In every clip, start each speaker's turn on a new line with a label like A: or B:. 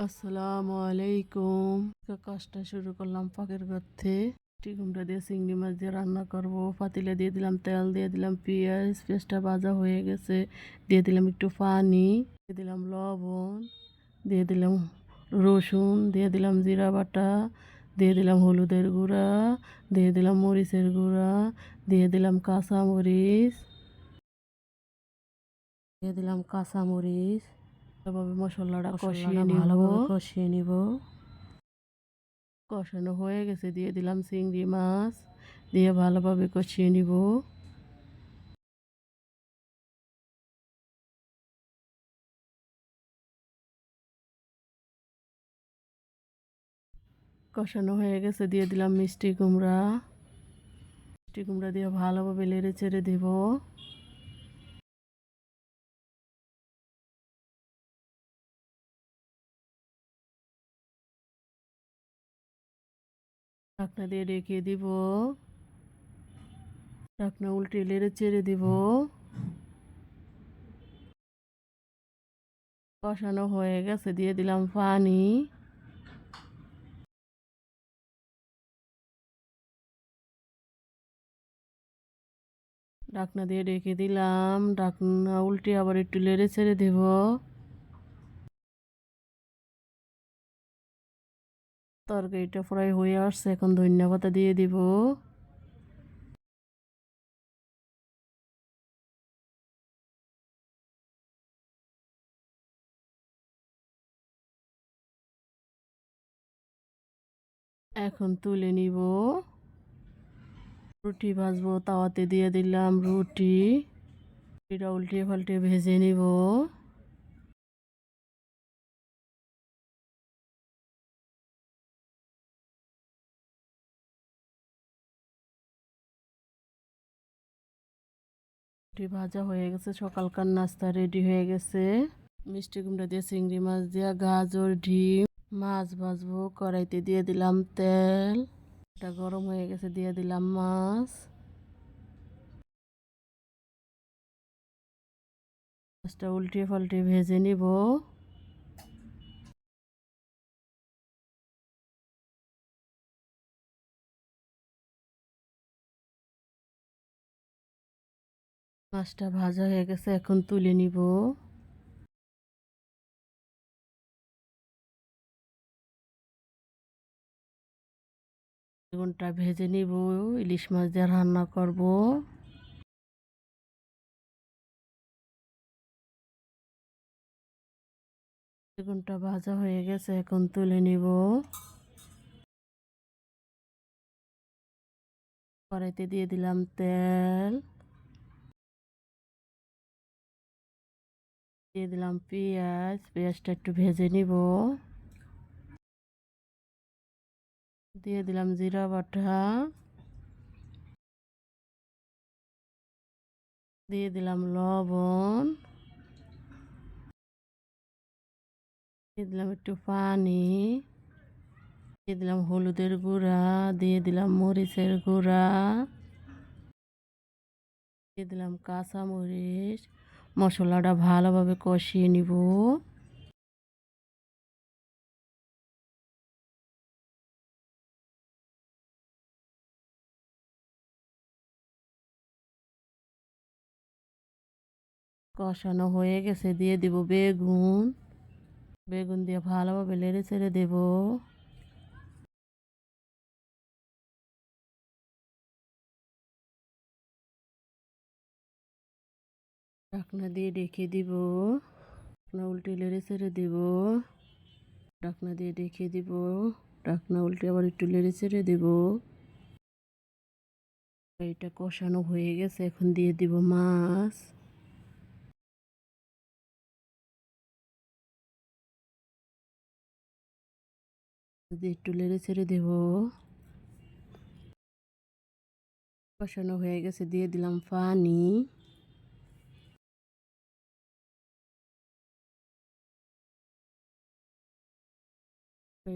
A: আসসালামু আলাইকুম কাজটা শুরু করলাম ফাঁকের গর্তে টিকুমটা দিয়ে চিংড়ি মাছ দিয়ে রান্না করব পাতিলে দিয়ে দিলাম তেল দিয়ে দিলাম পেঁয়াজ পেঁয়াজটা ভাজা হয়ে গেছে দিয়ে দিলাম একটু পানি দিয়ে দিলাম লবণ দিয়ে দিলাম রসুন দিয়ে দিলাম জিরা বাটা দিয়ে দিলাম হলুদের গুঁড়া দিয়ে দিলাম মরিচের গুঁড়া দিয়ে দিলাম কাঁচা মরিচ দিয়ে দিলাম কাঁচা মরিচ ভালোভাবে মশলাটা কষিয়ে নিব ভালোভাবে কষিয়ে নিব কষানো হয়ে গেছে দিয়ে দিলাম চিংড়ি মাছ দিয়ে ভালোভাবে কষিয়ে নিব কষানো হয়ে গেছে দিয়ে দিলাম মিষ্টি কুমড়া মিষ্টি কুমড়া দিয়ে ভালোভাবে লেড়ে চেড়ে দিব ঢাকনা দিয়ে রেখে দিব। ঢাকনা উল্টে লেড়ে চেড়ে দিব। কষানো হয়ে গেছে, দিয়ে দিলাম পানি। ঢাকনা দিয়ে রেখে দিলাম। ঢাকনা উল্টে আবার একটু লেড়ে ছেড়ে দেব। তরকারিটা ফ্রাই হয়ে আসছে, এখন ধন্যবাদ দিয়ে দিব। এখন তুলে নিব। রুটি ভাজবো, তাওয়াতে দিয়ে দিলাম রুটি। রুটিটা উল্টে পাল্টে ভেজে নিব। রুটি ভাজা হয়ে গেছে, সকালকার নাস্তা রেডি হয়ে গেছে। মিষ্টি কুমড়া দিয়ে, চিংড়ি মাছ দিয়া, গাজর, ডিম, মাছ ভাজবো, কড়াইতে দিয়ে দিলাম তেল। এটা গরম হয়ে গেছে, দিয়ে দিলাম মাছ। মাছটা উল্টে পাল্টে ভেজে নিব। মাছটা ভাজা হয়ে গেছে, এখন তুলে নিব। বেগুনটা ভেজে নিব, ইলিশ মাছ দিয়ে রান্না করব। বেগুনটা ভাজা হয়ে গেছে, এখন তুলে নিব। কড়াইতে দিয়ে দিলাম তেল। দিয়ে দিলাম পেঁয়াজ, পেঁয়াজটা একটু ভেজে নিব। দিয়ে দিলাম জিরা বাটা। দিয়ে দিলাম লবণ। দিয়ে দিলাম একটু পানি। দিয়ে দিলাম হলুদের গুঁড়া। দিয়ে দিলাম মরিচের গুঁড়া। দিয়ে দিলাম কাঁচা মরিচ মশলাটা ভালোভাবে কষিয়ে নিব। কষানো হয়ে গেছে, দিয়ে দিব বেগুন। বেগুন দিয়ে ভালোভাবে লেড়ে ছেড়ে দেব। ঢাকনা দিয়ে রেখে দিব। ঢাকনা উল্টে লেড়ে ছেড়ে দেব। ঢাকনা দিয়ে রেখে দিব। ঢাকনা উল্টে আবার একটু লেড়ে ছেড়ে দেব। এটা কষানো হয়ে গেছে, এখন দিয়ে দিব মাছ। একটু লেড়ে ছেড়ে দেব। কষানো হয়ে গেছে, দিয়ে দিলাম পানি।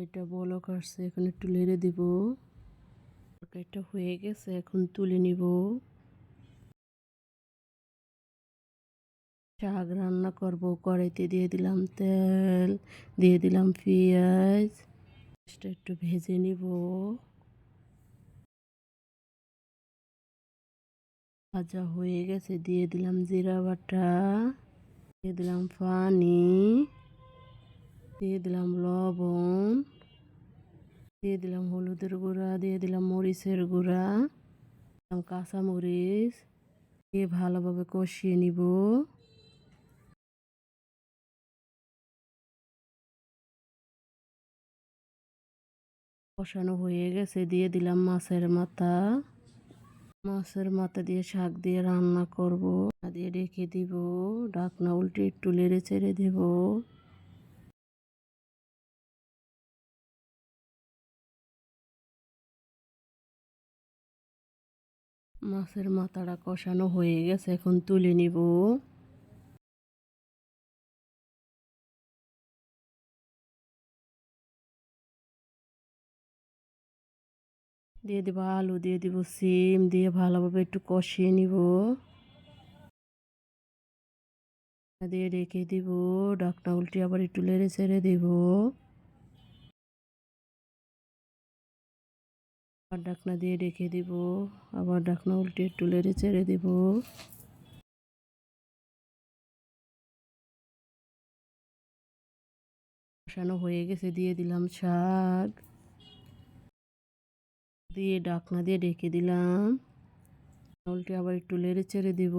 A: এটা বলো কাটছে এখন একটু লেড়ে দিব। তরকারিটা হয়ে গেছে, এখন তুলে নিব। শাক রান্না করব, কড়াইতে দিয়ে দিলাম তেল, দিয়ে দিলাম পেঁয়াজ। পেঁয়াজটা একটু ভেজে নিব। ভাজা হয়ে গেছে, দিয়ে দিলাম জিরা বাটা, দিয়ে দিলাম পানি। দিয়ে দিলাম লবণ, দিয়ে দিলাম হলুদের গুঁড়া, দিয়ে দিলাম মরিচের গুঁড়া কাঁচা মরিচ দিয়ে ভালোভাবে কষিয়ে নিব। কষানো হয়ে গেছে, দিয়ে দিলাম মাছের মাথা। মাছের মাথা দিয়ে শাক দিয়ে রান্না করব দিয়ে রেখে দিব ডাকনা উল্টে একটু লেড়ে চেড়ে দেব। মাছের মাথাটা কষানো হয়ে গেছে, এখন তুলে নিব। দিয়ে দেবো আলু, দিয়ে দিব সিম, দিয়ে ভালোভাবে একটু কষিয়ে নিব। দিয়ে রেখে দিব ডাকনা উল্টে আবার একটু লেড়ে ছেড়ে দেব। আবার ডাকনা দিয়ে রেখে দিব, আবার ডাকনা উল্টে লেড়ে ছেড়ে দেব। কষানো হয়ে গেছে, দিয়ে দিলাম শাক। দিয়ে ডাকনা দিয়ে ঢেকে দিলাম। উল্টে আবার একটু লেড়ে চেড়ে দিব।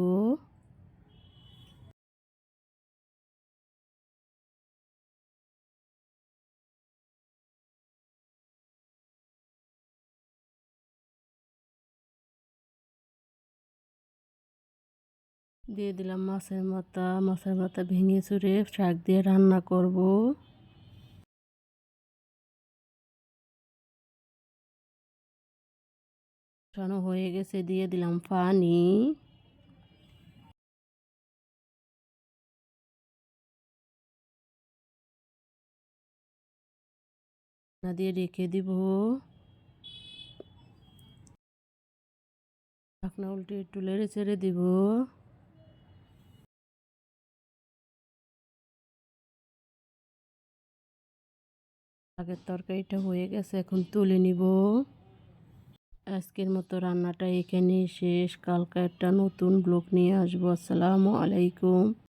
A: দিয়ে দিলাম মাছের মাথা মাছের মাথা ভেঙে চুরে শাক দিয়ে রান্না করব। কষানো হয়ে গেছে, দিয়ে দিলাম পানি। দিয়ে রেখে দিব। ঢাকনা উল্টে একটু লেড়ে ছেড়ে দিব। আগের তরকারিটা হয়ে গেছে, এখন তুলে নিব। আজকের মতো রান্নাটা এখানেই শেষ। কালকে একটা নতুন ব্লগ নিয়ে আসব। আসসালামু আলাইকুম।